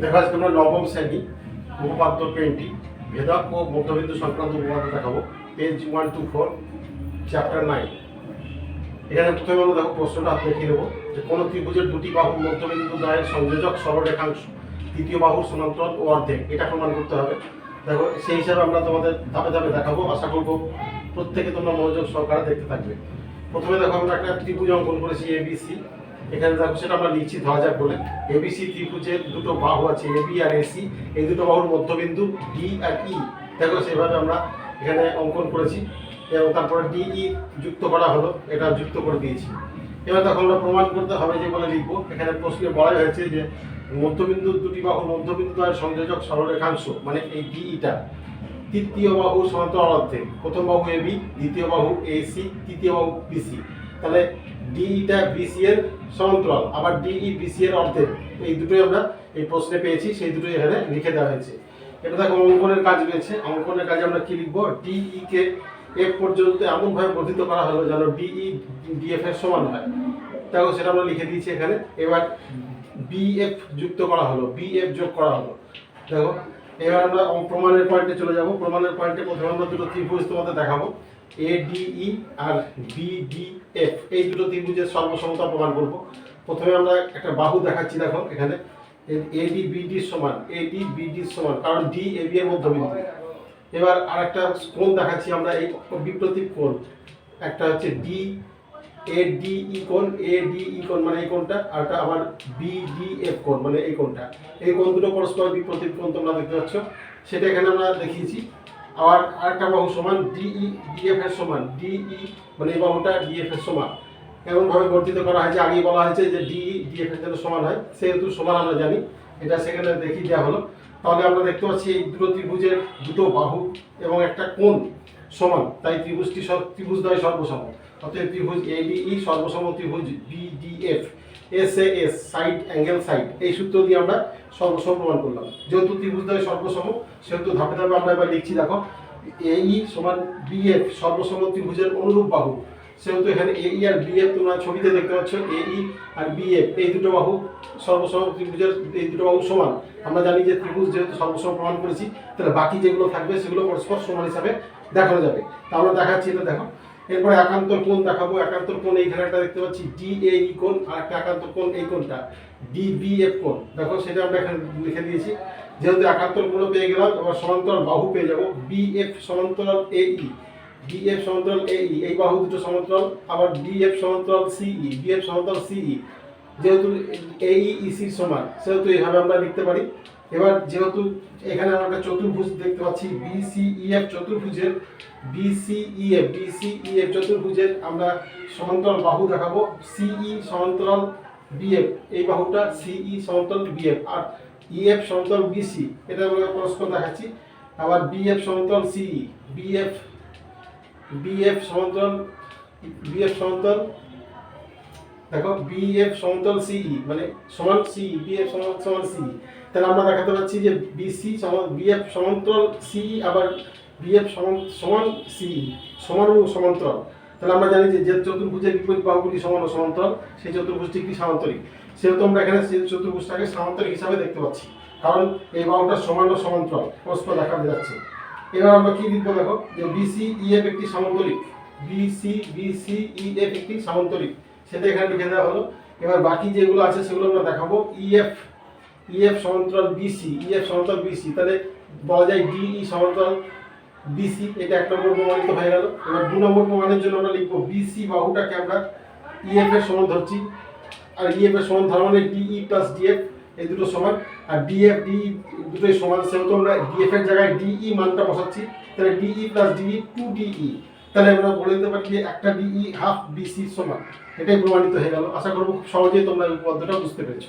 দেখো যাচ্ছে আমরা নবম শ্রেণি উপপাদ্য টোয়েন্টি ভেদক ও মধ্যবিন্দু সংক্রান্ত উপপাদ্য দেখাবো। Page one two four chapter nine এখানে প্রথমে আমরা দেখো প্রশ্নটা লিখে নেব যে কোনো ত্রিভুজের দুটি বাহু মধ্যবিন্দু দ্বয়ের সংযোজক সরলরেখাংশ তৃতীয় বাহুর সমান্তরাল ও অর্ধেক, এটা প্রমাণ করতে হবে। দেখো, সেই হিসাবে আমরা তোমাদের ধাপে ধাপে দেখাবো। আশা করব প্রত্যেকে তোমরা মনোযোগ সহকারে দেখতে থাকবে। প্রথমে দেখো, আমরা একটা ত্রিভুজ অঙ্কন করেছি এবিসি এখানে দেখো সেটা আমরা লিখছি, ধরা যাক বলে। এবিসি ত্রিভুজের দুটো বাহু আছে এবি আর এসি এই দুটো বাহুর মধ্যবিন্দু ডি আর ই দেখো, সেভাবে আমরা এখানে অঙ্কন করেছি। এবং তারপরে ডি ই যুক্ত করা হলো। এটা যুক্ত করে দিয়েছি। এবার তখন আমরা প্রমাণ করতে হবে যে বলে লিখব। এখানে প্রশ্নে বলা হয়েছে যে মধ্যবিন্দু দুটি বাহু মধ্যবিন্দু আর সংযোজক সরলরেখাংশ মানে এই ডিইটা তৃতীয় বাহু সমান্তরাল অর্ধেক। প্রথম বাহু এবি দ্বিতীয় বাহু এসি তৃতীয় বাহু বিসি তাহলে ডিইটা বিসি এর সমান্তরাল আবার ডিই বিসি এর অর্ধেক। এই দুটোই আমরা এই প্রশ্নে পেয়েছি, সেই দুটোই এখানে লিখে দেওয়া হয়েছে। এটা দেখো অঙ্কনের কাজ রয়েছে। অঙ্কনের কাজে আমরা কি লিখব? ডিই কে এফ পর্যন্ত এমনভাবে বর্ধিত করা হলো যেন ডিই ডিএফ এর সমান হয়। দেখো, সেটা আমরা লিখে দিয়েছি এখানে। এবার বিএফ যুক্ত করা হলো বিএফ যোগ করা হলো। দেখো, এবার আমরা প্রমাণের পয়েন্টে চলে যাব। প্রমাণের পয়েন্টে প্রথমে আমরা দুটো ত্রিভুজ তোমাদের দেখাবো। এ ডিই আর বিডিএফ এই দুটো ত্রিভুজের সর্বসমতা প্রমাণ করব। প্রথমে আমরা একটা বাহু দেখাচ্ছি, দেখো এখানে। এডি বিডি সমান এডি বিডি সমান, কারণ ডি এ বি এর মধ্যবিন্দু। এবার আরেকটা কোণ দেখাচ্ছি আমরা, এই বিপ্রতীপ কোণ। একটা হচ্ছে ডি এ ডি ই কোণ এ ডি ই কোণ মানে এই কোণটা, আর একটা আবার বি ডি এফ কোণ মানে এই কোণটা। এই কোণ দুটো পরস্পর বিপ্রতীপ কোণ তোমরা দেখতে পাচ্ছ। সেটা এখানে আমরা দেখিয়েছি। আবার আরেকটা বাহু সমান ডিই ডিএফ এর সমান ডিই মানে এই বাহুটা ডিএফ এর সমান। এমনভাবে বর্ধিত করা হয়েছে, আগেই বলা হয়েছে যে ডিই ডিএফ এর যেন সমান হয়, সেহেতু সমান আমরা জানি। এটা সেখানে দেখিয়ে দেওয়া হলো। তাহলে আমরা দেখতে পাচ্ছি এই দুটো ত্রিভুজের দুটো বাহু এবং একটা কোণ সমান, তাই ত্রিভুজটি ত্রিভুজ দ্বয় সর্বসম। অতএব ত্রিভুজ এডিই সর্বসম ত্রিভুজ BDF S A S side angle side এই সূত্র দিয়ে আমরা সর্বসম প্রমাণ করলাম। যেহেতু ত্রিভুজ দ্বয় সর্বসম, সেহেতু ধাপে ধাপে আমরা এবার লিখছি, দেখো এই সমান বিএফ সর্বসম ত্রিভুজের অনুরূপ বাহু। সেহেতু এখানে এই আর বিএফ তোমরা ছবিতে দেখতে পাচ্ছ এই আর বিএফ এই দুটো বাহু সর্বসম ত্রিভুজের, এই দুটো বাহু সমান। আমরা জানি যে ত্রিভুজ যেহেতু সর্বসম প্রমাণ করেছি, তাহলে বাকি যেগুলো থাকবে সেগুলো পরস্পর সমান হিসাবে দেখানো যাবে। তা আমরা দেখাচ্ছি, এটা দেখো। এরপরে একান্তর কোণ দেখাবো। একান্তর কোণ এইখানে একটা দেখতে পাচ্ছি। ডি এ ই কোণ আর একটা একান্তর কোণ এই কোণটা। ডি বি এফ কোণ। দেখো, সেটা আমরা এখানে লিখে দিয়েছি। যেহেতু একান্তর কোণও পেয়ে গেলাম, এবার সমান্তরাল বাহু পেয়ে যাব। বি এফ সমান্তরাল এ ই ডি এফ সমান্তরাল এ ই এই বাহু দুটো সমান্তরাল, আবার ডি এফ সমান্তরাল সিই বি এফ সমান্তরাল সিই যেহেতু এই ইসির সমান, সেহেতু এইভাবে আমরা লিখতে পারি। এবার যেহেতু এখানে আমরা একটা চতুর্ভুজ দেখতে পাচ্ছি বিসিইএফ চতুর্ভুজের বিসিইএফ বিসিইএফ চতুর্ভুজের আমরা সমান্তরাল বাহু দেখাবো সিই সমান্তরাল বিএফ এই বাহুটা সিই সমান্তরাল বিএফ আর ইএফ সমান্তরাল বিসি এটা আমরা পরস্পর দেখাচ্ছি, আবার বিএফ সমান্তরাল সিই বিএফ বিএফ সমান্তরাল বিএফ সমান্তরাল, দেখো বিএফ সমান্তরাল সিই মানে সমান সিই বিএফ সমান সমান সিই তাহলে আমরা দেখাতে পাচ্ছি যে বিসি সমান বিএফ সমান্তরাল সিই আবার বিএফ সমান সমান সি সমান ও সমান্তরাল। তাহলে আমরা জানি যে চতুর্ভুজের বিপরীত বাহুগুলি সমান ও সমান্তরাল, সেই চতুর্ভুজটি কি সামান্তরিক। সেহেতু আমরা এখানে সেই চতুর্ভুজটাকে সামান্তরিক হিসাবে দেখতে পাচ্ছি, কারণ এই বাহুটা সমান ও সমান্তরাল পরস্পর দেখা যাচ্ছে। এবার আমরা কি লিখব দেখো, যে বিসি ইএফ একটি সামান্তরিক। বিসি বিসি ইএফ একটি সামান্তরিক। সেটা এখানে লিখে দেওয়া হলো। এবার বাকি যেগুলো আছে সেগুলো আমরা দেখাবো। ইএফ ইএফ সমান্তরাল বিসি ইএফ সমান্তরাল বিসি তাহলে বলা যায় ডিই সমান্তরাল বিসি এটা এক নম্বর প্রমাণিত হয়ে গেল। এবার দু নম্বর প্রমাণের জন্য আমরা লিখব বিসি বাহুটাকে আমরা ইএফ এর সমান ধরছি, আর ইএফ এর সমান ধরা মানে ডিই প্লাস ডিএফ এই দুটো সমান, আর ডিএফ ডিই দুটোই সমান, সেহেতু আমরা ডিএফ এর জায়গায় ডিই মানটা বসাচ্ছি, তাহলে DE plus DE two DE তাহলে আমরা বলে দিতে পারি যে একটা ডিই হাফ বিসি সমান, এটাই প্রমাণিত হয়ে গেল। আশা করব খুব সহজেই তোমরা এই উপপাদ্যটা বুঝতে পেরেছ।